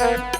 Thank you.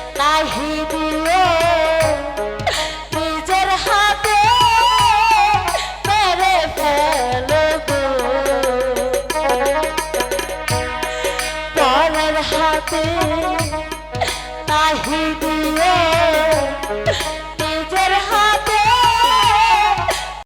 কাহি দিয়ে নিজের হাতে মেরে ফেলো পরের হাতে দিয়ে